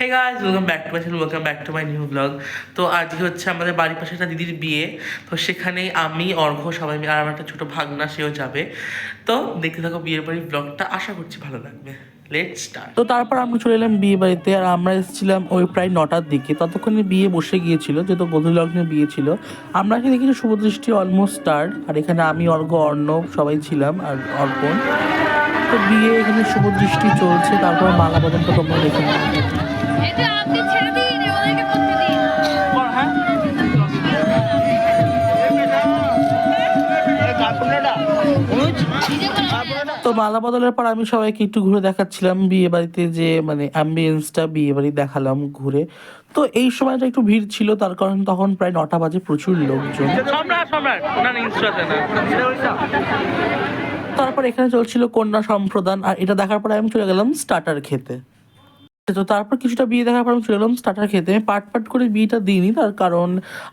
Hey guys welcome back to my channel welcome back to my new blog তো আজকে হচ্ছে আমাদের বাড়ির পাশে একটা দিদির বিয়ে। তো সেখানেই আমি অর্ঘ্য সবাই মিলে, আর আমার একটা ছোটো ভাগনা, সেও যাবে। তো দেখতে থাকো বিয়ের বাড়ির ব্লগটা আশা করছি ভালো লাগবে। তো তারপর আমরা চলে এলাম বিয়ে বাড়িতে, আর আমরা এসেছিলাম ওই প্রায় নটার দিকে। ততক্ষণে বিয়ে বসে গিয়েছিল, যেহেতু গধূলি লগ্নে বিয়ে ছিল। আমরা এখানে দেখি শুভদৃষ্টি অলমোস্ট স্টার্ট আর এখানে আমি, অর্ঘ অর্ণব সবাই ছিলাম, আর অর্পণ। তো বিয়ে এখানে শুভদৃষ্টি চলছে, তারপর মালা বদলটা তোমরা দেখে তো মালা বদলের পর আমি সবাইকে একটু ঘুরে দেখাচ্ছিলাম বিয়ে বাড়িতে যে মানে অ্যাম্বিয়েন্সটা বিয়ে বাড়ি দেখালাম ঘুরে। তো এই সময়টা একটু ভিড় ছিল তার কারণ তখন প্রায় নটা বাজে প্রচুর লোকজন। তারপর এখানে চলছিল কন্যা সম্প্রদান আর এটা দেখার পরে আমি চলে গেলাম স্টার্টার খেতে। তো তারপর কিছুটা বিয়ে দেখার পর আমি চলে গেলাম স্টার্টার খেতে। আমি পাট পাট করে বিয়েটা দিইনি তার কারণ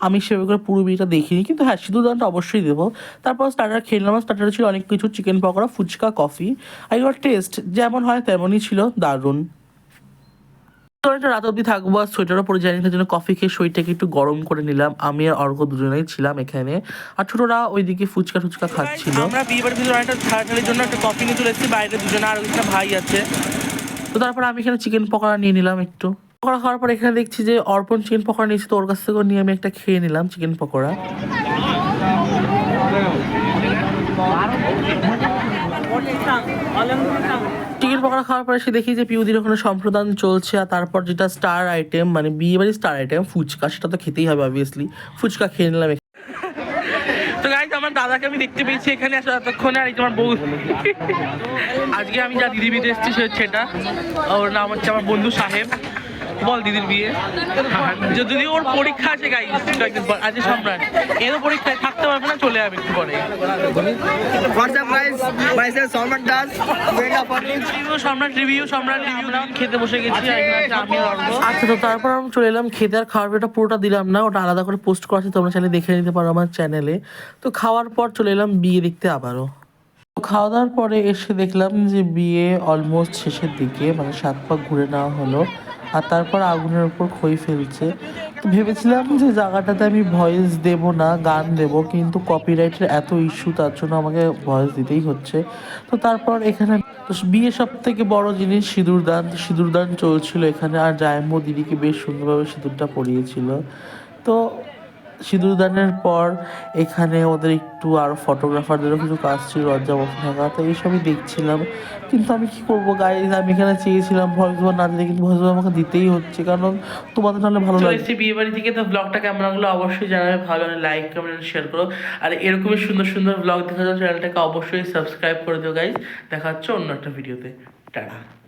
আমি সেভাবে করে পুরো বিয়েটা দেখিনি। কিন্তু হ্যাঁ সিঁদুর দানটা অবশ্যই দেবো। তারপর স্টার্টার খেয়ে নিলাম। স্টার্টারে ছিল অনেক কিছু চিকেন পকোড়া ফুচকা কফি আর এবার টেস্ট যেমন হয় তেমনই ছিল দারুণ। একটা রাত অব্দি থাকব আর সোয়েটারও পরে তার জন্য কফি খেয়ে শরীরটাকে একটু গরম করে নিলাম। আমি আর অর্ঘ দুজনেই ছিলাম এখানে। আর ছোটরা ওইদিকে ফুচকা টুচকা খাচ্ছিল। আমরা বিয়ে বাড়ির ভিতরে অনেকটা ছাড়াছাড়ির জন্য একটা কফি নিয়ে চলে এসেছি। বাইরে দুজনে আর একটা ভাই আছে। তো তারপর আমি এখানে চিকেন পকোড়া নিয়ে নিলাম একটু। পকোড়া খাওয়ার পর এখানে দেখছি যে অর্পণ চিকেন পকোড়া নিয়েছে, তো ওর কাছ থেকেও নিয়ে আমি একটা খেয়ে নিলাম চিকেন পকোড়া। চিকেন পকোড়া খাওয়ার পরে সে দেখি যে পিউদির ওখানে সম্প্রদান চলছে, আর তারপর যেটা স্টার আইটেম মানে বিয়ে বাড়ির স্টার আইটেম ফুচকা, সেটা তো খেতেই হবে অবভিয়াসলি ফুচকা খেয়ে নিলাম আমার দাদাকে আমি দেখতে পেয়েছি এখানে আসলে এতক্ষণে, আর তোমার বউ। আজকে আমি যা দিদি এসেছি সে ওর নাম হচ্ছে আমার বন্ধু সাহেব। বল দিদির বিয়ে। যদি ওর পরীক্ষা আছে গাইজ কয়েকদিন পর আজকে সম্রাট। এরও পরীক্ষায় থাকতে পারবে না চলে যাবে একটু পরে। সম্রাট রিভিউ সম্রাট রিভিউ খেতে বসে গেছি অর্ঘ্য। আচ্ছা তো তারপর আমি চলে এলাম খেতে আর খাওয়ার ওটা পুরোটা দিলাম না ওটা আলাদা করে পোস্ট করা আছে তোমরা চাইলে দেখে নিতে পারো আমার চ্যানেলে তো খাওয়ার পর চলে এলাম বিয়ে দেখতে আবারও। তো খাওয়া দাওয়ার পরে এসে দেখলাম যে বিয়ে অলমোস্ট শেষের দিকে মানে সাত পাক ঘুরে নেওয়া হলো। আর তারপর আগুনের উপর খই ফেলছে। ভেবেছিলাম যে জায়গাটাতে আমি ভয়েস দেব না, গান দেব, কিন্তু কপিরাইটের এত ইস্যু তার জন্য আমাকে ভয়েস দিতেই হচ্ছে। তো তারপর এখানে বিয়ে সব থেকে বড় জিনিস সিঁদুরদান সিঁদুরদান চলছিল এখানে, আর জায়ম্ব দিদিকে বেশ সুন্দরভাবে সিঁদুরটা পরিয়েছিল। তো সিঁদুরদানের পর এখানে ওদের একটু আর ফটোগ্রাফারদেরও কিছু কাজ ছিল লজ্জা বসে থাকা। তো এইসবই দেখছিলাম। কিন্তু আমি কি করব গাইজ আমি এখানে চেয়েছিলাম ভয়েস ওভার না দিতে কিন্তু ভয়েস ওভার আমাকে দিতেই হচ্ছে। কারণ তোমাদের নাহলে ভালো লাগে। বিয়ে বাড়ি থেকে। তো ব্লগটা কেমন লাগল? অবশ্যই জানাবে। ভালো লাগে লাইক কমেন্ট শেয়ার করো। আর এরকমই সুন্দর সুন্দর ব্লগ দেখার জন্য চ্যানেলটাকে অবশ্যই সাবস্ক্রাইব করে দিও গাইজ দেখা হচ্ছে অন্য একটা ভিডিওতে টাটা।